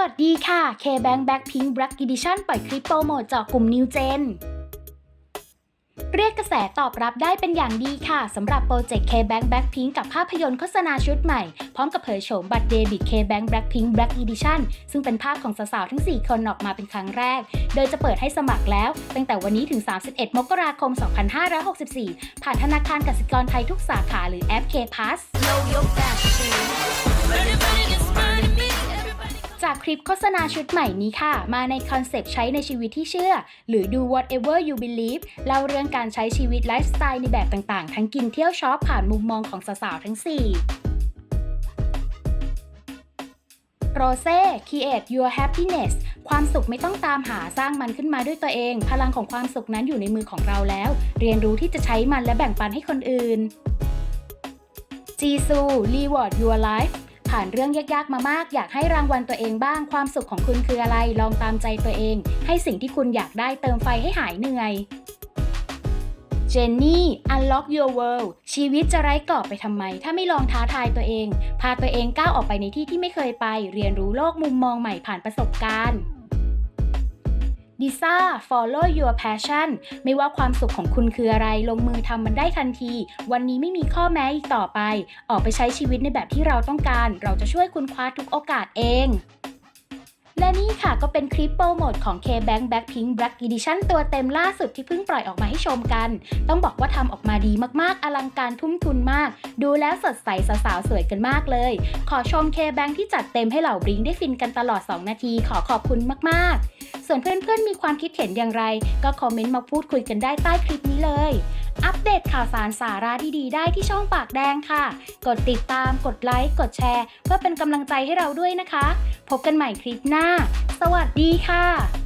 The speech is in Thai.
วัสดีค่ะ K-Bank Blackpink Black Edition ปล่อยคลิปโปรโมทเจาะกลุ่ม New Gen เรียกกระแสตอบรับได้เป็นอย่างดีค่ะสำหรับโปรเจกต์ K-Bank Blackpink กับภาพยนตร์โฆษณาชุดใหม่ พร้อมกับเผยโฉมบัตรเดบิต K-Bank Blackpink Black Edition ซึ่งเป็นภาพของสาวๆทั้ง 4 คนออกมาเป็นครั้งแรก โดยจะเปิดให้สมัครแล้ว ตั้งแต่วันนี้ถึง 31 มกราคม 2564 ผ่านธนาคารกสิกรไทยทุกสาขาหรือแอป K ลิปโฆษณาชุดใหม่นี้ค่ะ มาในคอนเซปต์ใช้ในชีวิตที่เชื่อ หรือ do whatever you believe เล่าเรื่องการใช้ชีวิตไลฟ์สไตล์ในแบบต่างๆ ทั้งกินเที่ยวช็อปผ่านมุมมองของสาวๆทั้ง 4โรเซ่ create your happiness ความสุขไม่ต้องตามหาสร้างมันขึ้นมาด้วยตัวเอง พลังของความสุขนั้นอยู่ในมือของเราแล้ว เรียนรู้ที่จะใช้มันและแบ่งปันให้คนอื่นจีซู reward your life ผ่านเรื่องยากๆ มามาก อยากให้รางวัลตัวเองบ้างความสุขของคุณคืออะไร ลองตามใจตัวเอง ให้สิ่งที่คุณอยากได้เติมไฟให้หายเหนื่อยเจนนี่ unlock your world ชีวิตจะไร้กรอบไปทำไม ถ้าไม่ลองท้าทายตัวเอง พาตัวเองก้าวออกไปในที่ที่ไม่เคยไป เรียนรู้โลกมุมมองใหม่ผ่านประสบการณ์ ดิซ่า follow your passion ไม่ว่าความสุขของคุณคืออะไร ลงมือทำมันได้ทันที วันนี้ไม่มีข้อแม้อีกต่อไป ออกไปใช้ชีวิตในแบบที่เราต้องการ เราจะช่วยคุณคว้าทุกโอกาสเองและนี่ค่ะก็เป็นคลิปโปรโมทของ K-Bank Blackpink Black Edition ตัวเต็มล่าสุดที่เพิ่งปล่อยออกมาให้ชมกัน ต้องบอกว่าทำออกมาดีมากๆ อลังการทุ่มทุนมาก ดูแล้วสดใสสาวๆสวยกันมากเลย ขอชม K-Bank ที่จัดเต็มให้เหล่าบริงได้ฟินกันตลอด 2 นาทีขอขอบคุณมากๆ ส่วนเพื่อนๆ มีความคิดเห็นอย่างไร ก็คอมเมนต์มาพูดคุยกันได้ใต้คลิปนี้เลย อัปเดตข่าวสารสาระดีๆ ได้ที่ช่องปากแดงค่ะ กดติดตาม กดไลค์ กดแชร์ เพื่อเป็นกำลังใจให้เราด้วยนะคะ พบกันใหม่คลิปหน้า สวัสดีค่ะ